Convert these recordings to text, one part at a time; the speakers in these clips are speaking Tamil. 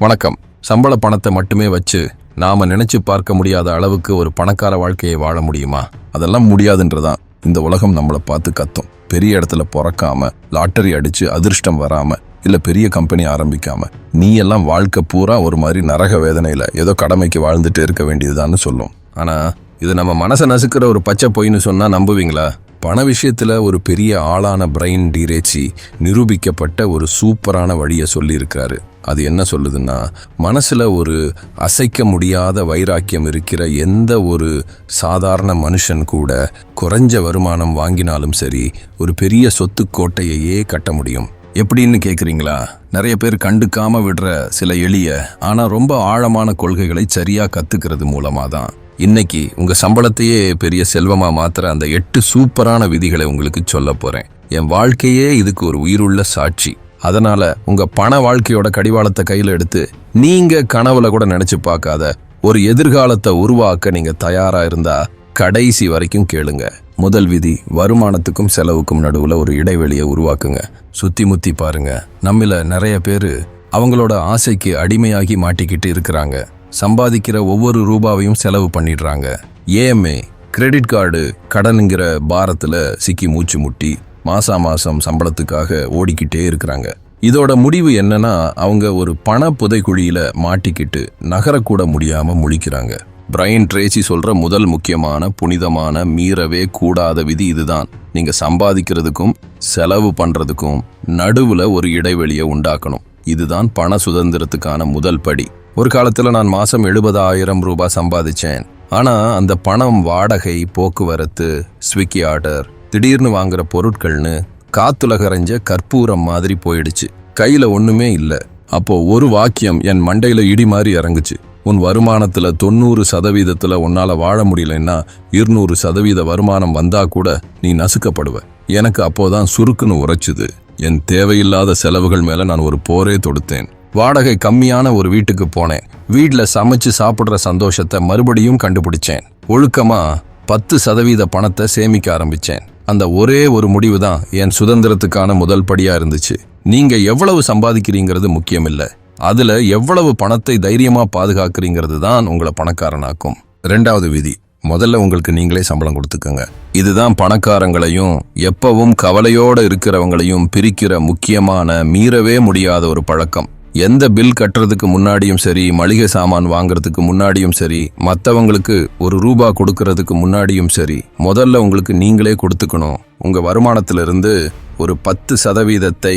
வணக்கம். சம்பள பணத்தை மட்டுமே வச்சு நாம நினைச்சு பார்க்க முடியாத அளவுக்கு ஒரு பணக்கார வாழ்க்கையை வாழ முடியுமா? அதெல்லாம் முடியாதுன்றதான். இந்த உலகம் நம்மளை பார்த்து கத்தும். பெரிய இடத்துல பிறக்காம லாட்டரி அடிச்சு அதிர்ஷ்டம் வராம இல்ல பெரிய கம்பெனி ஆரம்பிக்காம நீ எல்லாம் வாழ்க்கை பூரா ஒரு மாதிரி நரக வேதனையில ஏதோ கடமைக்கு வாழ்ந்துட்டு இருக்க வேண்டியதுதான்னு சொல்லும். ஆனா இது நம்ம மனசை நசுக்கிற ஒரு பச்சை பொய்ன்னு சொன்னா நம்புவீங்களா? பண விஷயத்தில் ஒரு பெரிய ஆளான பிரைன் டீரேச்சி நிரூபிக்கப்பட்ட ஒரு சூப்பரான வழியை சொல்லியிருக்காரு அது என்ன சொல்லுதுன்னா மனசில் ஒரு அசைக்க முடியாத வைராக்கியம் இருக்கிற எந்த ஒரு சாதாரண மனுஷன் கூட குறைஞ்ச வருமானம் வாங்கினாலும் சரி ஒரு பெரிய சொத்து கோட்டையையே கட்ட முடியும். எப்படின்னு கேட்குறீங்களா நிறைய பேர் கண்டுக்காமல் விடுற சில எளிய ஆனால் ரொம்ப ஆழமான கொள்கைகளை சரியாக கற்றுக்கிறது மூலமாக தான் இன்னைக்கு உங்க சம்பளத்தையே பெரிய செல்வமா மாத்திர அந்த எட்டு சூப்பரான விதிகளை உங்களுக்கு சொல்ல போறேன். என் வாழ்க்கையே இதுக்கு ஒரு உயிருள்ள சாட்சி. அதனால உங்க பண வாழ்க்கையோட கடிவாளத்தை கையில் எடுத்து நீங்க கனவுல கூட நினைச்சு பார்க்காத ஒரு எதிர்காலத்தை உருவாக்க நீங்க தயாரா இருந்தா கடைசி வரைக்கும் கேளுங்க. முதல் விதி வருமானத்துக்கும் செலவுக்கும் நடுவுல ஒரு இடைவெளியை உருவாக்குங்க. சுத்தி முத்தி பாருங்க. நம்மள நிறைய பேரு அவங்களோட ஆசைக்கு அடிமையாகி மாட்டிக்கிட்டு இருக்கிறாங்க. சம்பாதிக்கிற ஒவ்வொரு ரூபாவையும் செலவு பண்ணிடுறாங்க. ஏஎம்ஏ கிரெடிட் கார்டு கடனுங்கிற பாரத்தில் சிக்கி மூச்சு முட்டி மாசா மாசம் சம்பளத்துக்காக ஓடிக்கிட்டே இருக்கிறாங்க. இதோட முடிவு என்னன்னா அவங்க ஒரு பண புதைக்குழியில மாட்டிக்கிட்டு நகரக்கூட முடியாம முழிக்கிறாங்க. பிரைன் ட்ரேசி சொல்ற முதல் முக்கியமான புனிதமான மீறவே கூடாத விதி இதுதான். நீங்க சம்பாதிக்கிறதுக்கும் செலவு பண்றதுக்கும் நடுவுல ஒரு இடைவெளியை உண்டாக்கணும். இதுதான் பண சுதந்திரத்துக்கான முதல் படி. ஒரு காலத்துல நான் மாசம் எழுபதாயிரம் ரூபாய் சம்பாதிச்சேன். ஆனா அந்த பணம் வாடகை போக்குவரத்து ஸ்விக்கி ஆர்டர் திடீர்னு வாங்குற பொருட்கள்னு காத்துலகரைஞ்ச கற்பூரம் மாதிரி போயிடுச்சு. கையில ஒண்ணுமே இல்ல. அப்போ ஒரு வாக்கியம் என் மண்டையில இடி மாதிரி இறங்குச்சு. உன் வருமானத்துல தொண்ணூறு சதவீதத்துல உன்னால வாழ முடியலன்னா இருநூறு சதவீத வருமானம் வந்தா கூட நீ நசுக்கப்படுவ. எனக்கு அப்போதான் சுருக்குன்னு உரைச்சுது. என் தேவையில்லாத செலவுகள் மேல நான் ஒரு போரே தொடுத்தேன். வாடகை கம்மியான ஒரு வீட்டுக்கு போனேன். வீட்ல சமைச்சு சாப்பிடுற சந்தோஷத்தை மறுபடியும் கண்டுபிடிச்சேன். ஒழுக்கமா பத்து சதவீத பணத்தை சேமிக்க ஆரம்பிச்சேன். அந்த ஒரே ஒரு முடிவு தான் என் சுதந்திரத்துக்கான முதல் படியா இருந்துச்சு. நீங்க எவ்வளவு சம்பாதிக்கிறீங்கிறது முக்கியம் இல்ல அதுல எவ்வளவு பணத்தை தைரியமா பாதுகாக்கிறீங்கிறது தான் உங்களை பணக்காரனாக்கும். ரெண்டாவது விதி. முதல்ல உங்களுக்கு நீங்களே சம்பளம் கொடுத்துக்கோங்க. இதுதான் பணக்காரங்களையும் எப்பவும் கவலையோடு இருக்கிறவங்களையும் பிரிக்கிற முக்கியமான மீறவே முடியாத ஒரு பழக்கம். எந்த பில் கட்டுறதுக்கு முன்னாடியும் சரி மளிகை சாமான் வாங்குறதுக்கு முன்னாடியும் சரி மற்றவங்களுக்கு ஒரு ரூபா கொடுக்கறதுக்கு முன்னாடியும் சரி முதல்ல உங்களுக்கு நீங்களே கொடுத்துக்கணும். உங்க வருமானத்திலிருந்து ஒரு பத்து சதவீதத்தை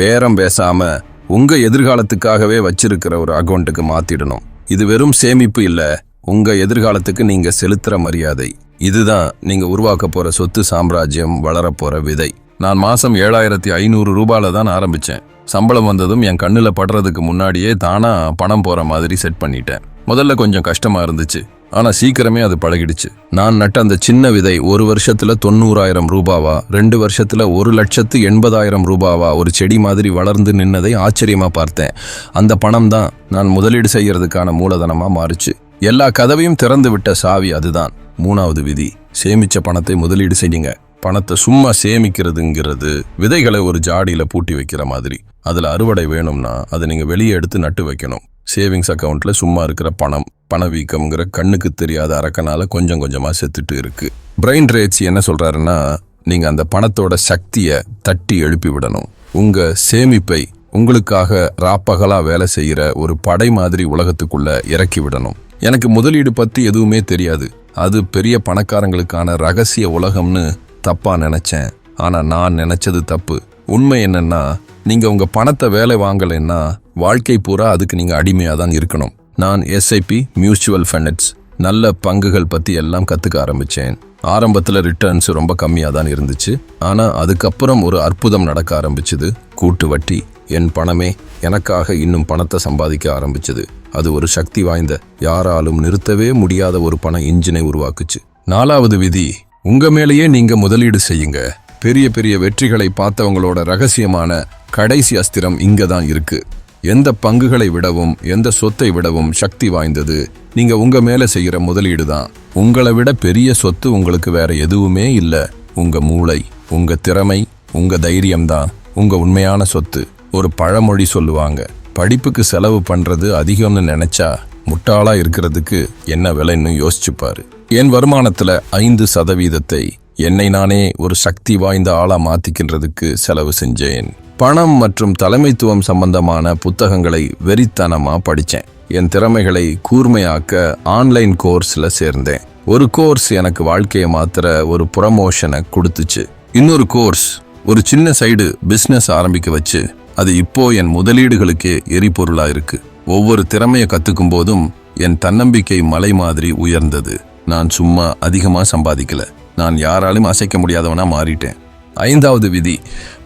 பேரம் பேசாம உங்க எதிர்காலத்துக்காகவே வச்சிருக்கிற ஒரு அக்கௌண்ட்டுக்கு மாத்திடணும். இது வெறும் சேமிப்பு இல்லை உங்கள் எதிர்காலத்துக்கு நீங்கள் செலுத்துகிற மரியாதை. இதுதான் நீங்கள் உருவாக்க போகிற சொத்து சாம்ராஜ்யம் வளரப்போகிற விதை. நான் மாதம் ஏழாயிரத்தி ஐநூறு ரூபாயில் தான் ஆரம்பித்தேன் சம்பளம் வந்ததும் என் கண்ணில் படுறதுக்கு முன்னாடியே தானாக பணம் போகிற மாதிரி செட் பண்ணிட்டேன். முதல்ல கொஞ்சம் கஷ்டமாக இருந்துச்சு. ஆனால் சீக்கிரமே அது பழகிடுச்சு. நான் நட்ட அந்த சின்ன விதை ஒரு வருஷத்தில் தொண்ணூறாயிரம் ரூபாவா ரெண்டு வருஷத்தில் ஒரு லட்சத்து எண்பதாயிரம் ரூபாவா ஒரு செடி மாதிரி வளர்ந்து நின்னதை ஆச்சரியமாக பார்த்தேன். அந்த பணம் தான் நான் முதலீடு செய்கிறதுக்கான மூலதனமாக மாறுச்சு. எல்லா கதவையும் திறந்து விட்ட சாவி அதுதான். மூணாவது விதி சேமிச்ச பணத்தை முதலீடு செய்யுங்க. பணத்தை சும்மா சேமிக்கிறதுங்கிறது விதைகளை ஒரு ஜாடியில பூட்டி வைக்கிற மாதிரி. அதுல அறுவடை வேணும்னா அதை நீங்க வெளியே எடுத்து நட்டு வைக்கணும். சேவிங்ஸ் அக்கௌண்ட்ல சும்மா இருக்கிற பணம் பணவீக்கம்ங்கிற கண்ணுக்கு தெரியாத அரக்கனால கொஞ்சம் கொஞ்சமா செத்துட்டு இருக்கு. பிரெயின் ரேட்ஸ் என்ன சொல்றாருன்னா நீங்க அந்த பணத்தோட சக்தியை தட்டி எழுப்பி விடணும். உங்க சேமிப்பை உங்களுக்காக ராப்பகலா வேலை செய்யற ஒரு படை மாதிரி உலகத்துக்குள்ள இறக்கி விடணும். எனக்கு முதலீடு பற்றி எதுவுமே தெரியாது. அது பெரிய பணக்காரங்களுக்கான ரகசிய உலகம்னு தப்பாக நினச்சேன். ஆனால் நான் நினச்சது தப்பு. உண்மை என்னென்னா நீங்கள் உங்கள் பணத்தை வேலை வாங்கலைன்னா வாழ்க்கை பூரா அதுக்கு நீங்கள் அடிமையாக தான் இருக்கணும். நான் எஸ்ஐபி மியூச்சுவல் ஃபண்ட்ஸ் நல்ல பங்குகள் பற்றி எல்லாம் கற்றுக்க ஆரம்பித்தேன் ஆரம்பத்தில் ரிட்டர்ன்ஸ் ரொம்ப கம்மியாக தான் இருந்துச்சு. ஆனால் அதுக்கப்புறம் ஒரு அற்புதம் நடக்க ஆரம்பிச்சது. கூட்டு வட்டி. என் பணமே எனக்காக இன்னும் பணத்தை சம்பாதிக்க ஆரம்பிச்சது. அது ஒரு சக்தி வாய்ந்த யாராலும் நிறுத்தவே முடியாத ஒரு பண இன்ஜினை உருவாக்குச்சு. நாலாவது விதி உங்க மேலேயே நீங்க முதலீடு செய்யுங்க. பெரிய பெரிய வெற்றிகளை பார்த்தவங்களோட ரகசியமான கடைசி அஸ்திரம் இங்க தான் இருக்கு. எந்த பங்குகளை விடவும் எந்த சொத்தை விடவும் சக்தி வாய்ந்தது நீங்க உங்க மேல செய்யற முதலீடு தான். உங்களை விட பெரிய சொத்து உங்களுக்கு வேற எதுவுமே இல்லை. உங்க மூளை உங்க திறமை உங்க தைரியம்தான் உங்க உண்மையான சொத்து. ஒரு பழமொழி சொல்லுவாங்க. படிப்புக்கு செலவு பண்றது அதிகம்னு நினைச்சா முட்டாளா இருக்கிறதுக்கு என்ன விலைன்னு யோசிச்சுப்பாரு. என் வருமானத்துல ஐந்து சதவீதத்தை என்னை நானே ஒரு சக்தி வாய்ந்த ஆளா மாத்திக்கின்றதுக்கு செலவு செஞ்சேன். பணம் மற்றும் தலைமைத்துவம் சம்பந்தமான புத்தகங்களை வெறித்தனமா படித்தேன் என் திறமைகளை கூர்மையாக்க ஆன்லைன் கோர்ஸ்ல சேர்ந்தேன். ஒரு கோர்ஸ் எனக்கு வாழ்க்கையை மாத்திர ஒரு ப்ரமோஷனை கொடுத்துச்சு. இன்னொரு கோர்ஸ் ஒரு சின்ன சைடு பிஸ்னஸ் ஆரம்பிக்க வச்சு அது இப்போ என் முதலீடுகளுக்கே எரிபொருளா இருக்கு ஒவ்வொரு திறமையை கத்துக்கும் போதும் என் தன்னம்பிக்கை மலை மாதிரி உயர்ந்தது. நான் சும்மா அதிகமா சம்பாதிக்கல. நான் யாராலும் அசைக்க முடியாதவனா மாறிட்டேன். ஐந்தாவது விதி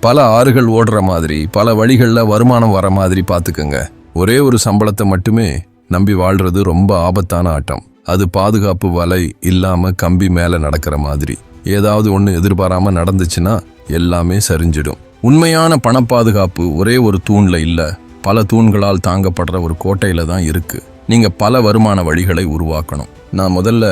பல ஆறுகள் ஓடுற மாதிரி பல வழிகளில் வருமானம் வர மாதிரி பார்த்துக்கங்க ஒரே ஒரு சம்பளத்தை மட்டுமே நம்பி வாழ்றது ரொம்ப ஆபத்தான ஆட்டம். அது பாதுகாப்பு வலை இல்லாம கம்பி மேல நடக்கிற மாதிரி. ஏதாவது ஒன்று எதிர்பாராம நடந்துச்சுன்னா எல்லாமே சரிஞ்சிடும். உண்மையான பண பாதுகாப்பு ஒரே ஒரு தூணில் இல்லை பல தூண்களால் தாங்கப்படுற ஒரு கோட்டையில் தான் இருக்குது நீங்கள் பல வருமான வழிகளை உருவாக்கணும். நான் முதல்ல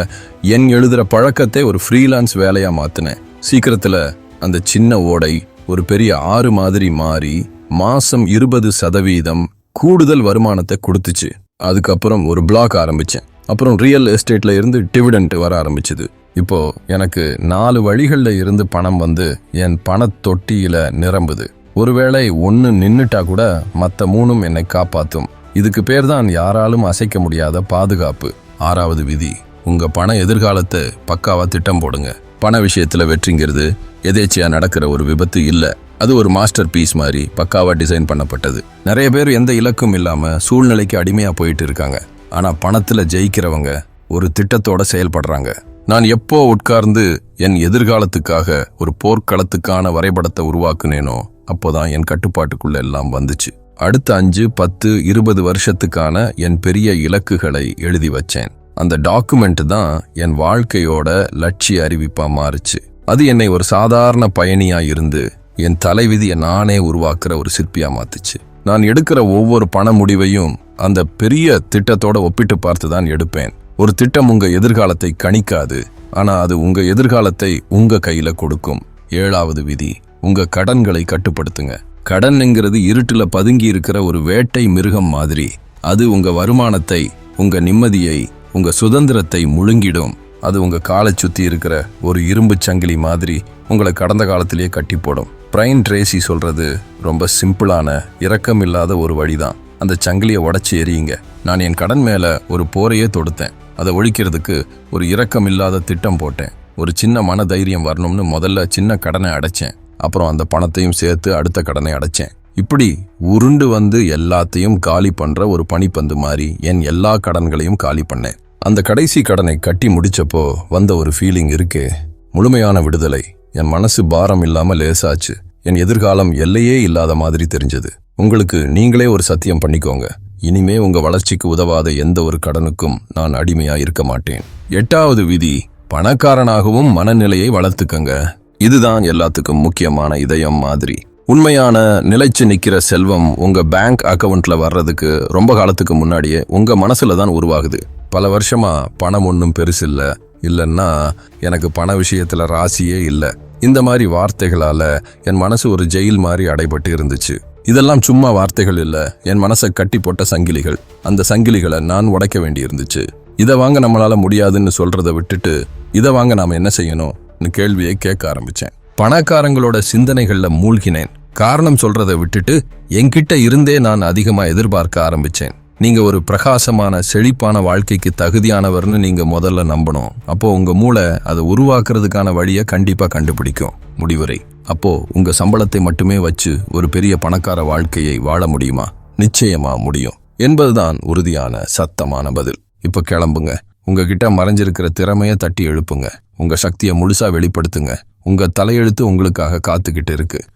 என் எழுதுகிற பழக்கத்தை ஒரு ஃப்ரீலான்ஸ் வேலையாக மாற்றினேன் சீக்கிரத்தில் அந்த சின்ன ஓடை ஒரு பெரிய ஆறு மாதிரி மாறி மாதம் இருபது சதவீதம் கூடுதல் வருமானத்தை கொடுத்துச்சு. அதுக்கப்புறம் ஒரு பிளாக் ஆரம்பித்தேன் அப்புறம் ரியல் எஸ்டேட்டில் இருந்து டிவிடெண்ட் வர ஆரம்பிச்சது. இப்போ எனக்கு நாலு வழிகளில் இருந்து பணம் வந்து என் பணத் தொட்டியில நிரம்புது. ஒருவேளை ஒன்று நின்னுட்டா கூட மற்ற மூணும் என்னை காப்பாற்றும் இதுக்கு பேர் தான் யாராலும் அசைக்க முடியாத பாதுகாப்பு. ஆறாவது விதி உங்க பண எதிர்காலத்தை பக்காவா திட்டம் போடுங்க. பண விஷயத்துல வெற்றிங்கிறது எதேச்சியா நடக்கிற ஒரு விபத்து இல்ல. அது ஒரு மாஸ்டர் பீஸ் மாதிரி பக்காவா டிசைன் பண்ணப்பட்டது. நிறைய பேர் எந்த இலக்கும் இல்லாம சூழ்நிலைக்கு அடிமையா போயிட்டு இருக்காங்க. ஆனா பணத்துல ஜெயிக்கிறவங்க ஒரு திட்டத்தோட செயல்படுறாங்க. நான் எப்போ உட்கார்ந்து என் எதிர்காலத்துக்காக ஒரு போர்க்களத்துக்கான வரைபடத்தை உருவாக்குனேனோ அப்போதான் என் கட்டுப்பாட்டுக்குள்ள எல்லாம் வந்துச்சு. அடுத்த அஞ்சு பத்து இருபது வருஷத்துக்கான என் பெரிய இலக்குகளை எழுதி வச்சேன். அந்த டாக்குமெண்ட் தான் என் வாழ்க்கையோட லட்சிய அறிவிப்பா மாறுச்சு. அது என்னை ஒரு சாதாரண பயணியா இருந்து என் தலைவிதியை நானே உருவாக்குற ஒரு சிற்பியா மாத்துச்சு. நான் எடுக்கிற ஒவ்வொரு பண முடிவையும் அந்த பெரிய திட்டத்தோட ஒப்பிட்டு பார்த்து தான் எடுப்பேன். ஒரு திட்டம் உங்க எதிர்காலத்தை கணிக்காது ஆனா அது உங்க எதிர்காலத்தை உங்க கையில கொடுக்கும். ஏழாவது விதி உங்க கடன்களை கட்டுப்படுத்துங்க. கடன்ங்கிறது இருட்டுல பதுங்கி இருக்கிற ஒரு வேட்டை மிருகம் மாதிரி. அது உங்க வருமானத்தை உங்க நிம்மதியை உங்க சுதந்திரத்தை முழுங்கிடும். அது உங்க காலை சுத்தி இருக்கிற ஒரு இரும்பு சங்கிலி மாதிரி உங்களை கடந்த காலத்திலேயே கட்டி போடும் பிரைன் ட்ரேசி சொல்றது ரொம்ப சிம்பிளான இரக்கம் இல்லாத ஒரு வழிதான். அந்த சங்கிலியை உடச்சி எறியுங்க. நான் என் கடன் மேல ஒரு போரையே தொடுத்தேன். அதை ஒழிக்கிறதுக்கு ஒரு இரக்கமில்லாத திட்டம் போட்டேன். ஒரு சின்ன மன தைரியம் வரணும்னு முதல்ல சின்ன கடனை அடைச்சேன். அப்புறம் அந்த பணத்தையும் சேர்த்து அடுத்த கடனை அடைச்சேன். இப்படி உருண்டு வந்து எல்லாத்தையும் காலி பண்ற ஒரு பனிப்பந்து மாதிரி என் எல்லா கடன்களையும் காலி பண்ணேன். அந்த கடைசி கடனை கட்டி முடிச்சப்போ வந்த ஒரு ஃபீலிங் இருக்கே. முழுமையான விடுதலை. என் மனசு பாரம் இல்லாம லேசாச்சு. என் எதிர்காலம் எல்லையே இல்லாத மாதிரி தெரிஞ்சது. உங்களுக்கு நீங்களே ஒரு சத்தியம் பண்ணிக்கோங்க. இனிமே உங்க வளர்ச்சிக்கு உதவாத எந்த ஒரு கடனுக்கும் நான் அடிமையா இருக்க மாட்டேன். எட்டாவது விதி பணக்காரனாகவும் மனநிலையை வளர்த்துக்கங்க. இதுதான் எல்லாத்துக்கும் முக்கியமான இதயம் மாதிரி. உண்மையான நிலைச்சு நிற்கிற செல்வம் உங்க பேங்க் அக்கவுண்ட்ல வர்றதுக்கு ரொம்ப காலத்துக்கு முன்னாடியே உங்க மனசுல தான் உருவாகுது. பல வருஷமா பணம் ஒன்றும் பெருசில்லை. இல்லைன்னா எனக்கு பண விஷயத்துல ராசியே இல்லை. இந்த மாதிரி வார்த்தைகளால என் மனசு ஒரு ஜெயில் மாதிரி அடைபட்டு இருந்துச்சு. இதெல்லாம் சும்மா வார்த்தைகள் இல்லை. என் மனசை கட்டி போட்ட சங்கிலிகள். அந்த சங்கிலிகளை நான் உடைக்க வேண்டி இருந்துச்சு இதை வாங்க நம்மளால முடியாதுன்னு சொல்றதை விட்டுட்டு இதை வாங்க நாம என்ன செய்யணும்னு கேள்வியை கேட்க ஆரம்பிச்சேன். பணக்காரங்களோட சிந்தனைகள்ல மூழ்கினேன். காரணம் சொல்றதை விட்டுட்டு என்கிட்ட இருந்தே நான் அதிகமா எதிர்பார்க்க ஆரம்பிச்சேன். நீங்கள் ஒரு பிரகாசமான செழிப்பான வாழ்க்கைக்கு தகுதியானவர்னு நீங்கள் முதல்ல நம்பணும். அப்போ உங்கள் மூளை அதை உருவாக்குறதுக்கான வழியை கண்டிப்பாக கண்டுபிடிக்கும். முடிவுரை. அப்போ உங்கள் சம்பளத்தை மட்டுமே வச்சு ஒரு பெரிய பணக்கார வாழ்க்கையை வாழ முடியுமா? நிச்சயமா முடியும். என்பதுதான் உறுதியான சத்தமான பதில். இப்போ கிளம்புங்க. உங்ககிட்ட மறைஞ்சிருக்கிற திறமையை தட்டி எழுப்புங்க. உங்கள் சக்தியை முழுசாக வெளிப்படுத்துங்க. உங்கள் தலையெழுத்து உங்களுக்காக காத்துக்கிட்டு இருக்குது